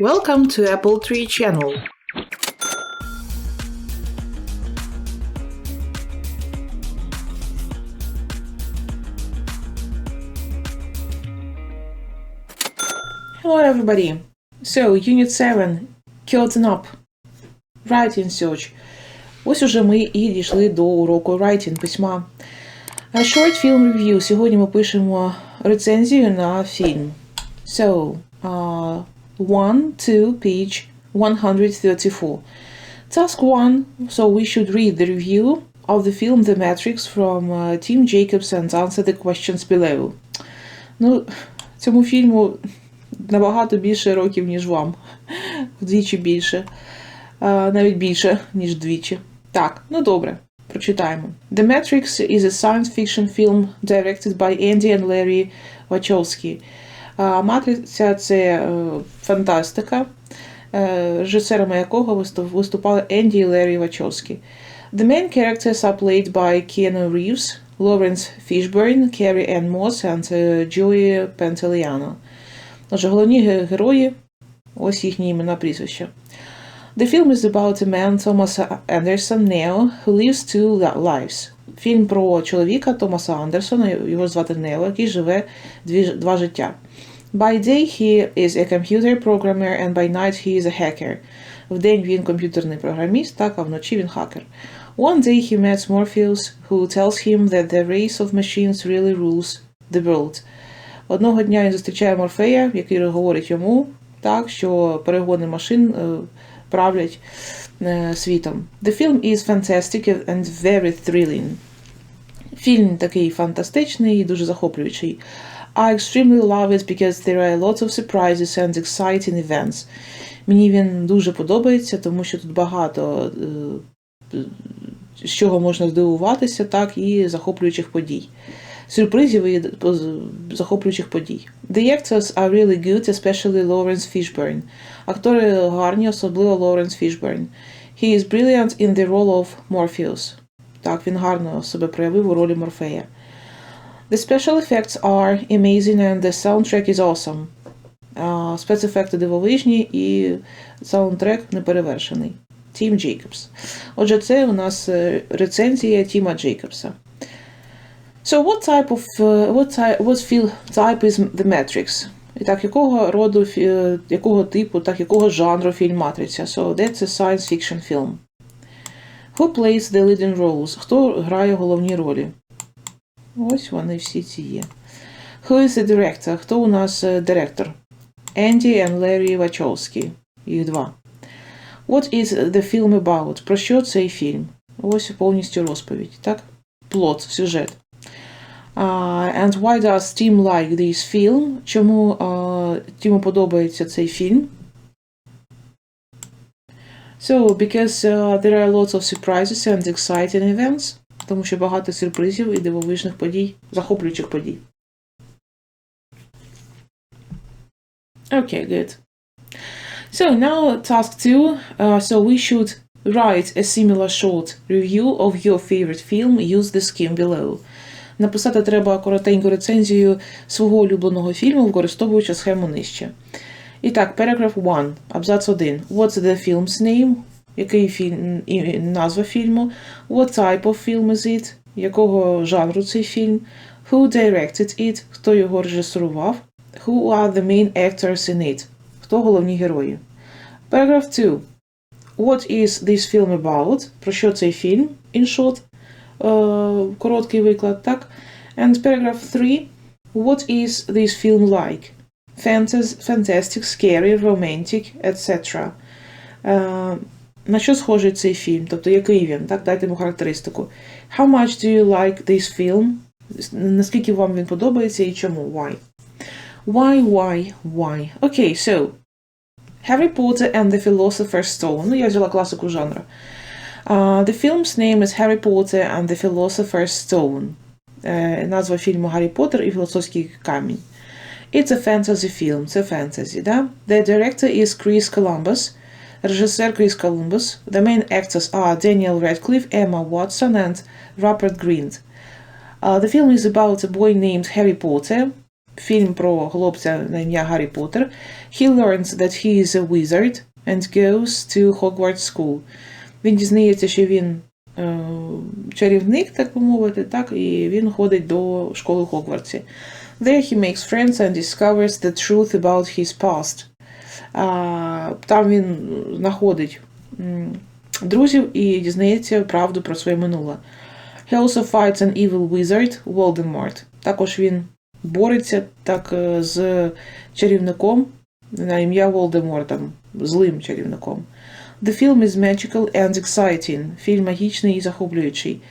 Welcome to Apple Tree Channel. Hello everybody. So, Unit 7, Curtain Up. Writing Search. Ось уже ми і дійшли до уроку Writing письма. A short film review. Сьогодні ми пишемо рецензію на фільм. So, uh, 1 to page 134. Task 1. So we should read the review of the film The Matrix from uh, Tim Jacobs and answer the questions below. Ну, цьому фільму набагато більше років, ніж вам. Вдвічі більше. А, навіть більше, ніж двічі. Так, ну добре. Прочитаємо. The Matrix is a science fiction film directed by Andy and Larry Wachowski. А, Матриця це е, фантастика, е, режисерами якого виступ- виступали Енді і Ларі Вачовські. The main characters are played by Keanu Reeves, Lawrence Fishburne, Carrie Ann Moss and е, Joey Pantoliano. Отже, головні герої, ось їхні імена прізвища. The film is about a man, Thomas Anderson, Neo, who lives two lives. Фільм про чоловіка Томаса Андерсона, його звати Нео, який живе дві, два життя. By day he is a computer programmer and by night he is a hacker. Вдень він комп'ютерний програміст, так, а вночі він хакер. One day he meets Morpheus, who tells him that the race of machines really rules the world. Одного дня він зустрічає Морфея, який говорить йому так, що перегони машин е, правлять е, світом. The film is fantastic and very thrilling. Фільм такий фантастичний і дуже захоплюючий. I extremely love it because there are lots of surprises and exciting events. Мені він дуже подобається, тому що тут багато е, з чого можна здивуватися, так, і захоплюючих подій. Сюрпризів і захоплюючих подій. The actors are really good, especially Lawrence Fishburne. Актори гарні, особливо Лоуренс Fishburne. He is brilliant in the role of Morpheus. Так, він гарно себе проявив у ролі Морфея. The special effects are amazing and the soundtrack is awesome. А, Спецефекти дивовижні і саундтрек неперевершений. Тім Джейкобс. Отже, це у нас е, рецензія Тіма Джейкобса. So what type of uh, what type what feel type is The Matrix? І так, якого роду, е, якого типу, так, якого жанру фільм Матриця? So that's a science fiction film. Who plays the leading roles? Хто грає головні ролі? Ось вони всі ці є. Who is the director? Хто у нас е, директор? Andy and Larry Wachowski. Їх два. What is the film about? Про що цей фільм? Ось повністю розповідь, так? Плот, сюжет. Uh, and why does Tim like this film? Чому uh, Тіму подобається цей фільм? So, because uh, there are lots of surprises and exciting events. Тому що багато сюрпризів і дивовижних подій, захоплюючих подій. Okay, good. So now task two. Uh, so we should write a similar short review of your favorite film. Use the scheme below. Написати треба коротеньку рецензію свого улюбленого фільму, використовуючи схему нижче. І так, paragraph 1, абзац 1. What's the film's name? Який фільм, і- назва фільму? What type of film is it? Якого жанру цей фільм? Who directed it? Хто його режисерував? Who are the main actors in it? Хто головні герої? Paragraph 2. What is this film about? Про що цей фільм? In short. Е, короткий виклад, так? And paragraph 3. What is this film like? Fantas- fantastic, scary, romantic, etc. Е, на що схожий цей фільм? Тобто, який він? Так, дайте йому характеристику. How much do you like this film? Наскільки вам він подобається і чому? Why? Why, why, why? Okay, so Harry Potter and the Philosopher's Stone. Ну, я взяла класику жанру. Uh, the film's name is Harry Potter and the Philosopher's Stone. Е, назва фільму Гаррі Поттер і Філософський камінь. It's a fantasy film. Це фентезі, да? The director is Chris Columbus. Режисер Кріс Columbus. The main actors are Daniel Radcliffe, Emma Watson and Rupert Grint. Uh, the film is about a boy named Harry Potter. фільм про хлопця на ім'я Гаррі Поттер. He learns that he is a wizard and goes to Hogwarts School. Він дізнається, що він е, чарівник, так би мовити, так, і він ходить до школи в Хогвартсі. There he makes friends and discovers the truth about his past. Там він знаходить друзів і дізнається правду про своє минуле. He also fights an evil wizard, Voldemort. Також він бореться так е, з чарівником на ім'я Волдемортом, злим чарівником. The film is magical and exciting. Фільм магічний і захоплюючий.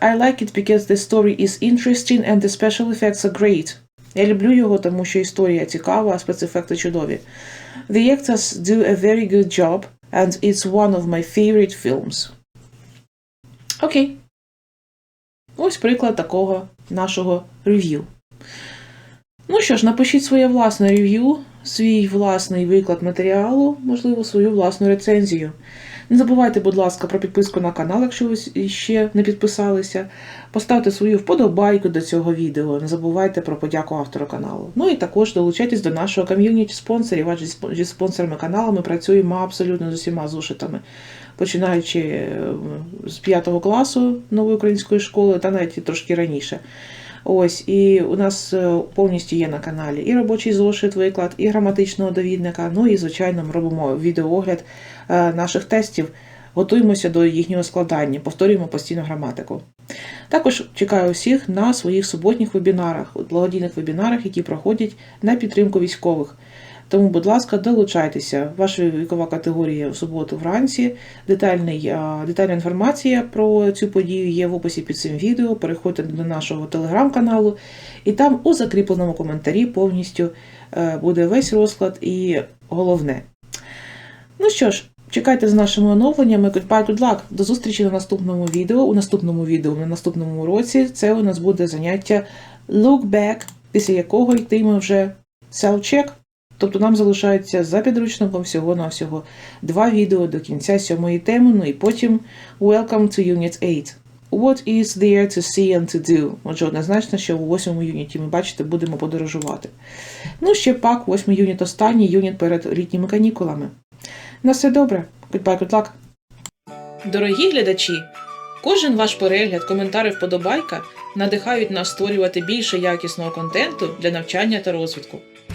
I like it because the story is interesting and the special effects are great. Я люблю його, тому що історія цікава, а спецефекти чудові. The actors do a very good job, and it's one of my favorite films. Окей. Ось приклад такого нашого рев'ю. Ну що ж, напишіть своє власне рев'ю, свій власний виклад матеріалу, можливо, свою власну рецензію. Не забувайте, будь ласка, про підписку на канал, якщо ви ще не підписалися. Поставте свою вподобайку до цього відео. Не забувайте про подяку автору каналу. Ну і також долучайтесь до нашого ком'юніті спонсорів, адже зі спонсорами каналу ми працюємо абсолютно з усіма зошитами, починаючи е, з 5 класу нової української школи та навіть трошки раніше. Ось, і у нас е, повністю є на каналі і робочий зошит, виклад, і граматичного довідника. Ну і, звичайно, ми робимо відеоогляд е, наших тестів, готуємося до їхнього складання, повторюємо постійно граматику. Також чекаю усіх на своїх суботніх вебінарах, благодійних вебінарах, які проходять на підтримку військових. Тому, будь ласка, долучайтеся. Ваша вікова категорія в суботу вранці. Детальний, детальна інформація про цю подію є в описі під цим відео. Переходьте до нашого телеграм-каналу, і там у закріпленому коментарі повністю е, буде весь розклад і головне. Ну що ж, чекайте з нашими оновленнями. Goodbye, good luck. До зустрічі на наступному відео. У наступному відео, на наступному уроці. Це у нас буде заняття Look Back, після якого йтиме вже self-check. Тобто нам залишається за підручником всього-навсього два відео до кінця сьомої теми, ну і потім Welcome to Unit 8. What is there to see and to do? Отже, однозначно, що у восьмому юніті ми бачите, будемо подорожувати. Ну, ще пак, восьмий юніт останній юніт перед літніми канікулами. На все добре. Goodbye, good luck. Дорогі глядачі, кожен ваш перегляд, коментар і вподобайка надихають нас створювати більше якісного контенту для навчання та розвитку.